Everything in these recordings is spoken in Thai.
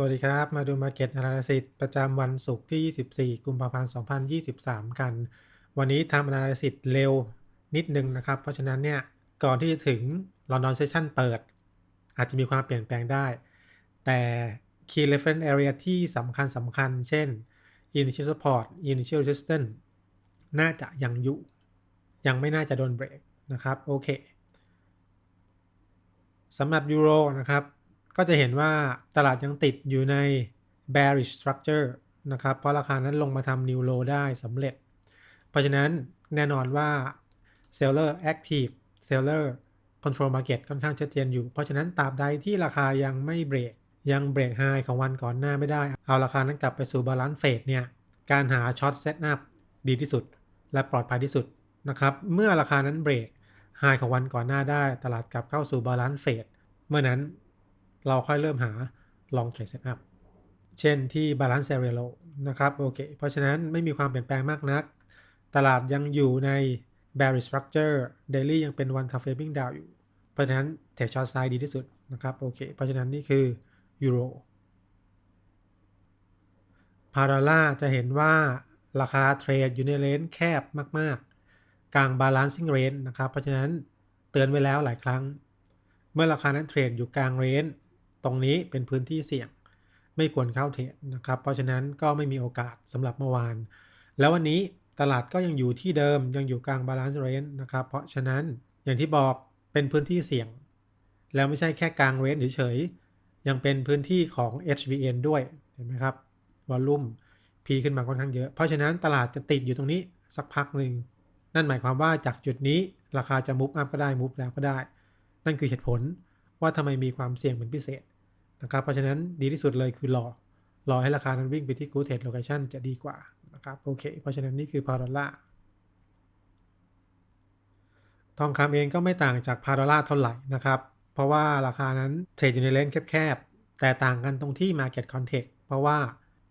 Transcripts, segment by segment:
สวัสดีครับ มาดู Market Analysis ประจำวันศุกร์ที่ 24 กุมภาพันธ์ 2023 กัน วันนี้ทำ Analysis เร็วนิดนึงนะครับ เพราะฉะนั้นเนี่ย ก่อนที่จะถึง London Session เปิด อาจจะมีความเปลี่ยนแปลงได้ แต่ Key Reference Area ที่สำคัญสำคัญ เช่น Initial Support Initial Resistance น่าจะยังอยู่ ยังไม่น่าจะโดนเบรกนะครับ โอเคสำหรับยูโรนะครับ ก็จะเห็นว่าตลาดยังติดอยู่ใน bearish structure นะครับ เพราะราคานั้นลงมาทำ new low ได้สำเร็จ เพราะฉะนั้นแน่นอนว่า seller active seller control market ค่อนข้างชัดเจนอยู่ เพราะฉะนั้นตราบใดที่ราคายังไม่เบรก ยังเบรกไฮของวันก่อนหน้าไม่ได้ เอาราคานั้นกลับไปสู่ balance phase เนี่ย การหา short set up ดีที่สุด และปลอดภัยที่สุดนะครับ เมื่อราคานั้นเบรกไฮของวันก่อนหน้าได้ ตลาดกลับเข้าสู่ balance phase เมื่อนั้น เราค่อยเริ่มหา long trade setup เช่นที่ balance area low นะครับโอเคเพราะฉะนั้นไม่มีความเปลี่ยนแปลงมากนัก ตลาดยังอยู่ใน bearish structure daily ยังเป็น one time framing down อยู่ เพราะฉะนั้น trade short side ดีที่สุดนะครับโอเคเพราะฉะนั้นนี่คือ euro พาราล่าจะเห็นว่าราคาเทรดอยู่ในเลนแคบมาก ๆ กลาง balancing range นะครับ เพราะฉะนั้นเตือนไว้แล้วหลายครั้ง เมื่อราคานั้นเทรดอยู่กลางเรน รงนี้เป็นพื้นที่เสี่ยง ไม่ควรเข้าเทรดนะครับ เพราะฉะนั้นก็ไม่มีโอกาสสำหรับเมื่อวาน แล้ววันนี้ตลาดก็ยังอยู่ที่เดิมยังอยู่กลาง balance range นะครับ เพราะฉะนั้นอย่างที่บอกเป็นพื้นที่เสี่ยง แล้วไม่ใช่แค่กลางเรนเฉยๆยังเป็นพื้นที่ของ HVN ด้วยเห็นไหมครับวอลลุ่ม P ขึ้นมาค่อนข้างเยอะ เพราะฉะนั้นตลาดจะติดอยู่ตรงนี้สักพักหนึ่งนั่นหมายความว่าจากจุดนี้ราคาจะมุฟอัพก็ได้มุฟแล้วก็ได้ นั่นคือเหตุผลว่าทำไมมีความเสี่ยงเป็นพิเศษ นะครับ เพราะฉะนั้นดีที่สุดเลยคือรอ รอให้ราคานั้นวิ่งไปที่ Good Trade Location จะดีกว่านะครับโอเค เพราะฉะนั้นนี่คือพาราล่าทองคำเองก็ไม่ต่างจากพาราล่าเท่าไหร่นะครับ เพราะว่าราคานั้นเทรดอยู่ในเลนแคบๆ แต่ต่างกันตรงที่ Market Context เพราะว่า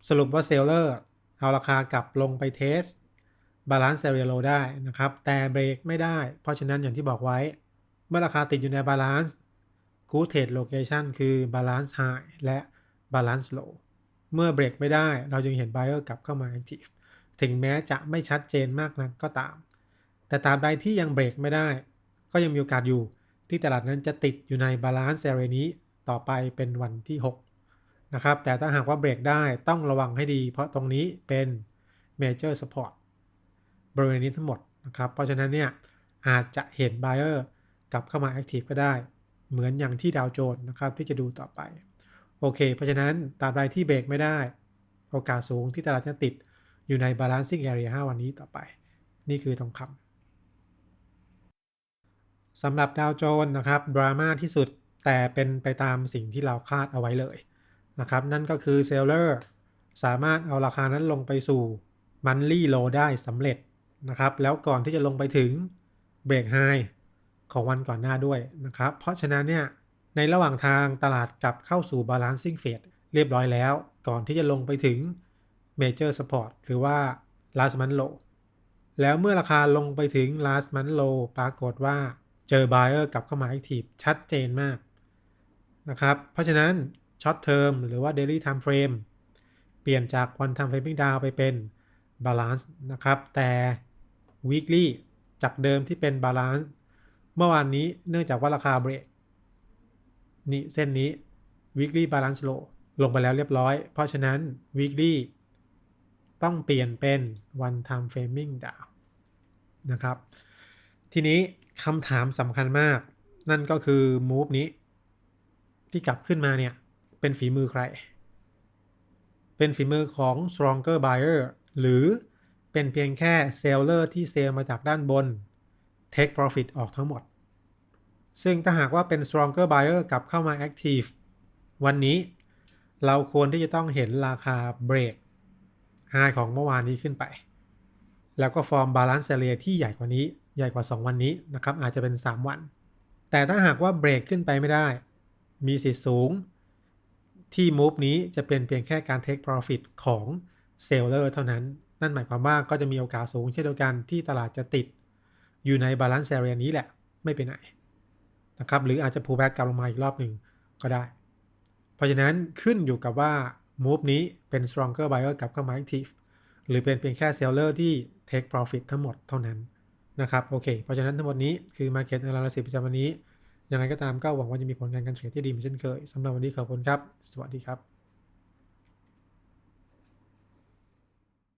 สรุปว่าเซลเลอร์เอาราคากลับลงไปเทสบาลานซ์เซเรียโลได้นะครับ แต่เบรกไม่ได้ เพราะฉะนั้นอย่างที่บอกไว้ เมื่อราคาติดอยู่ในบาลานซ์ กูเทรดโลเคชันคือบาลานซ์ไฮและบาลานซ์โลเมื่อเบรกไม่ได้เราจึงเห็นไบเออร์กลับเข้ามาแอคทีฟถึงแม้จะไม่ชัดเจนมากนักก็ตาม แต่ตราบใดที่ยังเบรกไม่ได้ ก็ยังมีโอกาสอยู่ที่ตลาดนั้นจะติดอยู่ในบาลานซ์เซเรียนี้ต่อไปเป็นวันที่ 6 นะครับ แต่ถ้าหากว่าเบรกได้ต้องระวังให้ดี เพราะตรงนี้เป็น major support บริเวณนี้ทั้งหมดนะครับ เพราะฉะนั้นเนี่ยอาจจะเห็น buyer กลับเข้ามา active ก็ได้ เหมือนอย่างที่ดาวโจนส์นะครับที่จะดูต่อไป โอเค เพราะฉะนั้นตราบใดที่เบรกไม่ได้ โอกาสสูงที่ตลาดจะติดอยู่ใน balancing area 5 วันนี้ต่อไป นี่คือทองคำสำหรับดาวโจนส์นะครับดราม่าที่สุดแต่เป็นไปตามสิ่งที่เราคาดเอาไว้เลยนะครับ นั่นก็คือเซลเลอร์สามารถเอาราคานั้นลงไปสู่มันลี่โลได้สำเร็จนะครับ แล้วก่อนที่จะลงไปถึงเบรกไฮ ของวันก่อนหน้าด้วยนะครับ เพราะฉะนั้นเนี่ยในระหว่างทางตลาดกลับเข้าสู่ balancing phase เรียบร้อยแล้ว ก่อนที่จะลงไปถึง major support หรือว่า last month low แล้วเมื่อราคาลงไปถึง last month low ปรากฏว่าเจอ buyer กลับเข้ามา active ชัดเจนมากนะครับ เพราะฉะนั้น short term หรือว่า daily time frame เปลี่ยนจาก one time framing down ไปเป็น balance นะครับ แต่ weekly จากเดิมที่เป็น balance เมื่อวานนี้เนื่องจากว่าราคาเบรกนี่เส้นนี้ weekly balance low ลงไปแล้วเรียบร้อย เพราะฉะนั้น weekly ต้องเปลี่ยนเป็น one time framing down นะครับ ทีนี้คำถามสำคัญมาก นั่นก็คือ move นี้ ที่กลับขึ้นมาเนี่ย เป็นฝีมือใคร เป็นฝีมือของ stronger buyer หรือเป็นเพียงแค่ seller ที่เซลมาจากด้านบน take profit ออกทั้งหมด ซึ่งถ้าหากว่าเป็น stronger buyer กลับเข้ามา active วันนี้เราควรที่จะต้องเห็นราคาเบรก high ของเมื่อวานนี้ขึ้นไป แล้วก็ฟอร์ม balance area ที่ใหญ่กว่านี้ ใหญ่กว่า 2 วันนี้นะครับ อาจจะเป็น 3 วัน แต่ถ้าหากว่าเบรกขึ้นไปไม่ได้ มีสิทธิ์สูงที่ move นี้จะเป็นเพียงแค่การ take profit ของ seller เท่านั้น นั่นหมายความว่าก็จะมีโอกาสสูงเช่นเดียวกันที่ตลาดจะติด อยู่ใน balance area นี้แหละไม่ไปไหนนะครับหรืออาจจะ pull back กลับลงมาอีกรอบหนึ่งก็ได้ เพราะฉะนั้นขึ้นอยู่กับว่า move นี้เป็น stronger buyer กับเข้ามา active หรือเป็นเพียงแค่ seller ที่ take profit ทั้งหมดเท่านั้นนะครับโอเค เพราะฉะนั้นทั้งหมดนี้คือ market analysis ประจำวันนี้ ยังไงก็ตามก็หวังว่าจะมีผลงานการเทรดที่ดีเหมือนเช่นเคยสำหรับวันนี้ขอบคุณครับ สวัสดีครับ